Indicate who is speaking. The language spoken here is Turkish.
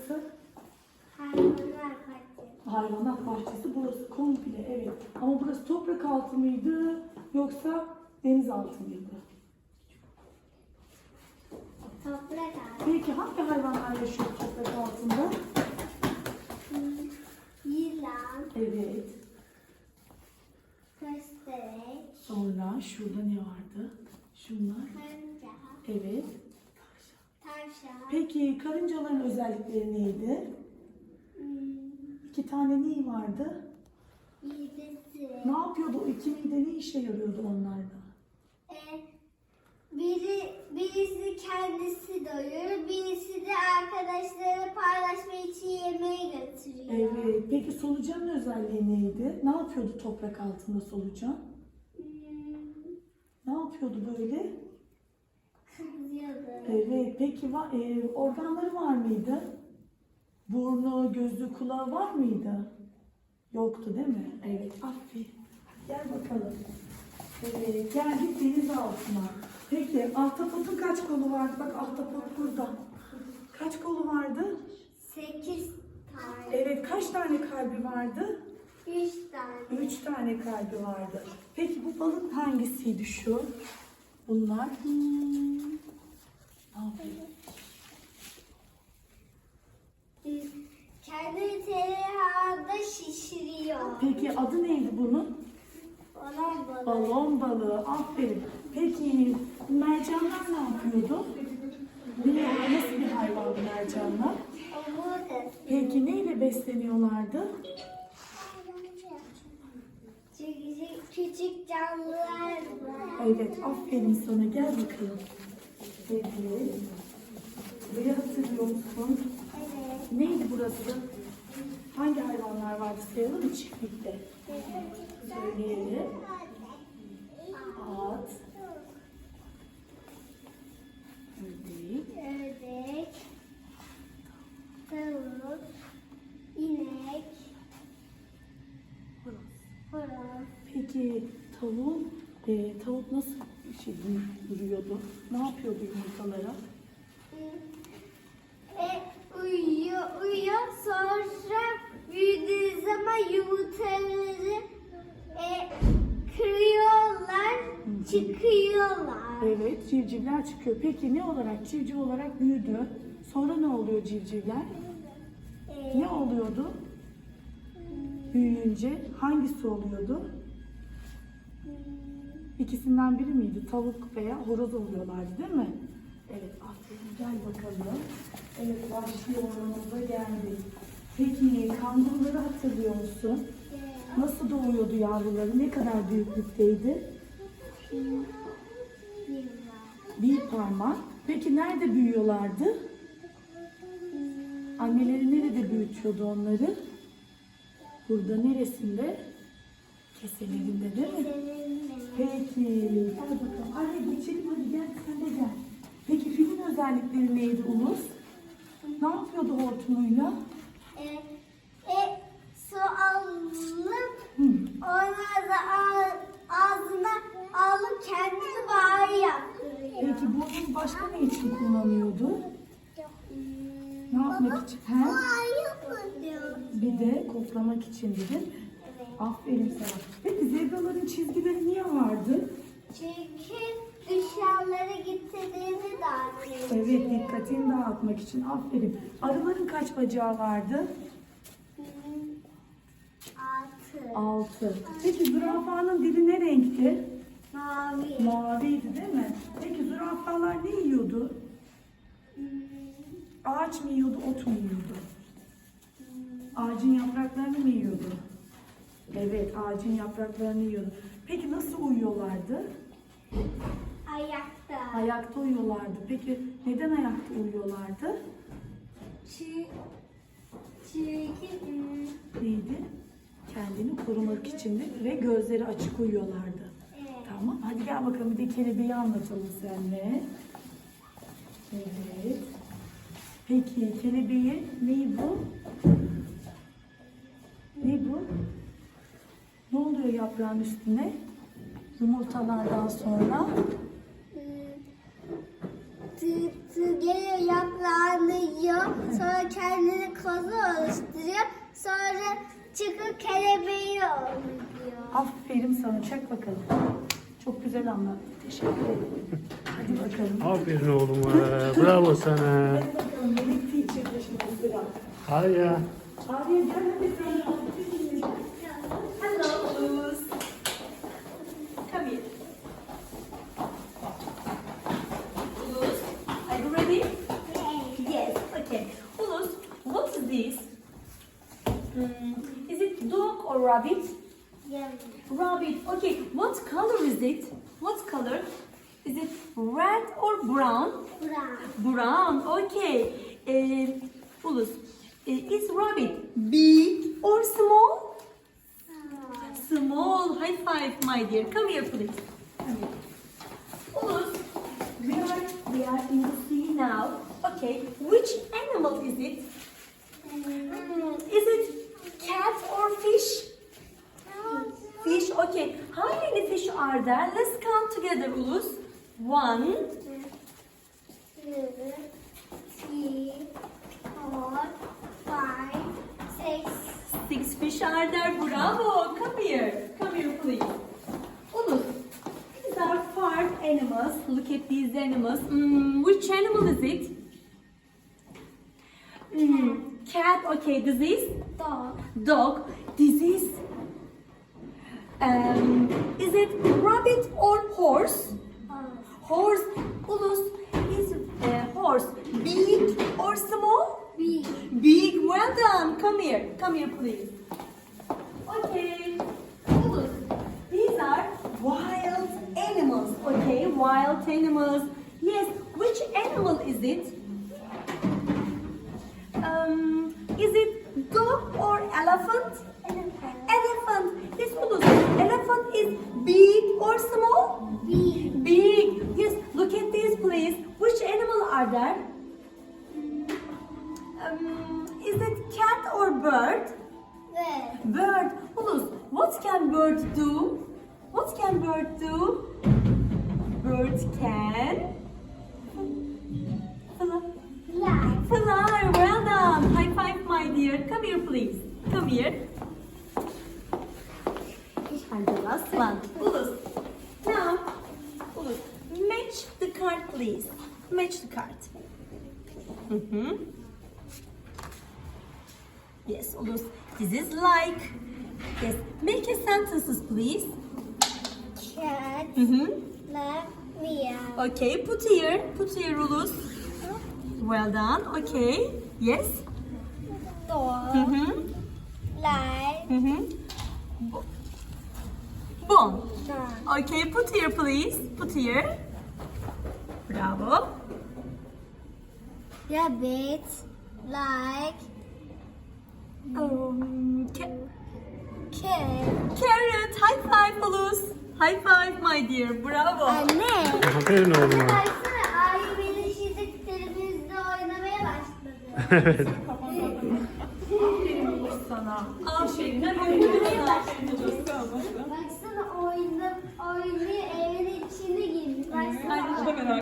Speaker 1: burası?
Speaker 2: Hayvanlar bahçesi.
Speaker 1: Hayvanat bahçesi burası komple evet. Ama burası toprak altı mıydı yoksa deniz altı mıydı?
Speaker 2: Toprak ağacı.
Speaker 1: Peki hangi hayvanlar yaşıyor toprak altında?
Speaker 2: Yılan.
Speaker 1: Evet.
Speaker 2: Köstebek.
Speaker 1: Sonra şurada ne vardı? Şunlar.
Speaker 2: Karınca.
Speaker 1: Evet. Peki karıncaların özellikleri neydi? İki tane neyi vardı?
Speaker 2: midesi.
Speaker 1: Ne yapıyordu? O iki mide ne işe yarıyordu onlarda?
Speaker 2: E, biri, birisi kendisi doyurur, birisi de arkadaşları paylaşma için yemeğe götürüyor.
Speaker 1: Evet. Peki solucanın özelliği neydi? Ne yapıyordu toprak altında solucan?
Speaker 2: Hmm,
Speaker 1: Ne yapıyordu böyle? Evet. Peki va- e, organları var mıydı? Burnu, gözü, kulağı var mıydı? Yoktu değil mi? Evet. Aferin. Gel bakalım. Evet. Geldik deniz altına. Peki ahtapotun kaç kolu vardı? Bak ahtapot burada. Kaç kolu vardı?
Speaker 2: Sekiz tane.
Speaker 1: Evet. Kaç tane kalbi vardı?
Speaker 2: Üç tane.
Speaker 1: Üç tane kalbi vardı. Peki bu balık hangisiydi şu? Bunlar. Ne yapıyor?
Speaker 2: Kendi tereyağında şişiriyor.
Speaker 1: Peki adı neydi bunun?
Speaker 2: Balon balığı.
Speaker 1: Balon balığı. Aferin. Peki mercanlar ne yapıyordu? Ne, nasıl bir hayvandı mercanlar?
Speaker 2: Omurgası.
Speaker 1: Peki neyle besleniyorlardı?
Speaker 2: Çünkü küçük canlılar var.
Speaker 1: Evet, aferin sana. Gel bakalım. Evet. Burayı hatırlıyor musun?
Speaker 2: Evet.
Speaker 1: Neydi burası? Hangi hayvanlar vardı sayalım mı çiftlikte? Söyleyelim. At, ördek,
Speaker 2: Ördek. Tavuk. inek,
Speaker 1: horoz.
Speaker 2: Horoz.
Speaker 1: Peki tavuk, e, tavuk nasıl şey duruyordu? Ne yapıyordu yumurtalara?
Speaker 2: E, uyuyor, uyuyor. Sonra büyüdüğü zaman yumurtaları e, kırıyorlar, çıkıyorlar.
Speaker 1: Evet, civcivler çıkıyor. Peki ne olarak? Civciv olarak büyüdü. Sonra ne oluyor civcivler?
Speaker 2: E,
Speaker 1: Ne oluyordu? Büyüyünce hangisi oluyordu? İkisinden biri miydi? Tavuk veya horoz oluyorlardı değil mi? Evet, aferin. Gel bakalım. Evet, başlıyorumuza geldik. Peki kanguruları hatırlıyor musun? Nasıl doğuyordu yavruları? Ne kadar büyüklükteydi? Bir parmak. Peki nerede büyüyorlardı? Anneleri nerede büyütüyordu onları? Burada neresinde? Keselerinde değil mi? Peki. Gel bakalım. Hadi geçelim hadi gel sen de gel. Peki filin özellikleri neydi Ulus? Ne yapıyordu hortumuyla?
Speaker 2: E, e, su alıp
Speaker 1: Hı.
Speaker 2: ondan da ağ- ağzına alıp kendini bari yaptırıyor.
Speaker 1: Peki bunu başka ne için kullanıyordu? Ne yapmak için? He? Bir de koklamak için?
Speaker 2: Evet.
Speaker 1: Aferin sana. Peki zebraların çizgileri niye vardı?
Speaker 2: Çünkü dışarılara gittiğini dağıtıyor.
Speaker 1: Evet dikkatini dağıtmak için. Aferin. Arıların kaç bacağı vardı?
Speaker 2: Altı.
Speaker 1: Altı. Peki zürafanın dili ne renkti?
Speaker 2: Mavi.
Speaker 1: Maviydi değil mi? Peki zürafalar ne yiyordu? Ağaç mı yiyordu, ot mu yiyordu? Ağacın yapraklarını mı yiyordu? Evet, ağacın yapraklarını yiyordu. Peki nasıl uyuyorlardı?
Speaker 2: Ayakta.
Speaker 1: Ayakta uyuyorlardı. Peki neden ayakta uyuyorlardı?
Speaker 2: Çünkü, çünkü hmm,
Speaker 1: Neydi? Kendini korumak için de ve gözleri açık uyuyorlardı.
Speaker 2: evet.
Speaker 1: Tamam, hadi gel bakalım bir de kelebeği anlatalım seninle. Evet. Peki kelebeği neyi bu? Ne bu? Ne oluyor yaprağın üstüne? Yumurtalardan sonra
Speaker 2: Tı, tı geliyor yaprağını yiyor. Sonra kendini kozu oluşturuyor. Sonra çıkıp kelebeği oluyor.
Speaker 3: Aferin sana. Çak bakalım. Çok güzel anlattın. Teşekkür ederim. Hadi bakalım.
Speaker 4: Aferin oğluma. Bravo sana.
Speaker 3: Hadi bakalım. Melek teacher'da şimdi sıra.
Speaker 4: Arya.
Speaker 3: Arya gel hadi sen. dog or rabbit? Rabbit. Okay, what color is it? What color? Is it red or brown? Brown. Brown. Okay. Uh, Ulus, uh, is rabbit big or small? Small. High five, my dear. Come here, please. Come here. Ulus, we are we are in the sea now. Okay, which animal is it? Hmm, is it cat or fish? Fish, okay. How many fish are there? Let's count together, Ulus. One, six fish are there. Bravo. Come here. Come here, please. Ulus, these are farm animals. Look at these animals. Hmm, which animal is it? Hmm, cat, okay. This is dog. This is um, is it rabbit or horse? Horse. Ulus is uh, horse big or small? Big. Well done. Come here. Come here, please. Okay. Ulus. These are wild animals. Okay, wild animals. Yes. Which animal is it? Um, is it dog or? Elephant. Can bird do? What can bird do? Bird can fly. Fly. Well done. High five, my dear. Come here, please. Come here. And the last one. Ulus. Now, Ulus, match the card, please. Match the card. Mm-hmm. Yes, Ulus. This is like. Yes. Make a sentences, please.
Speaker 2: Cat,
Speaker 3: Mm-hmm.
Speaker 2: like, meow.
Speaker 3: Okay, put here. Put here, Ulus. Well done. Okay. Yes.
Speaker 2: Dog,
Speaker 3: Mm-hmm.
Speaker 2: like,
Speaker 3: Mm-hmm. Bon.
Speaker 2: dog.
Speaker 3: Okay, put here, please. Put here. Bravo.
Speaker 2: Rabbit, like,
Speaker 3: Um, ca-
Speaker 2: cat.
Speaker 3: Carrot. High five, Ulus. High five, my dear. Bravo.
Speaker 2: Anne.
Speaker 4: Aferin oğluma.
Speaker 2: Baksana Ayı beni şimdi televizyonda oynamaya başladı.
Speaker 4: evet.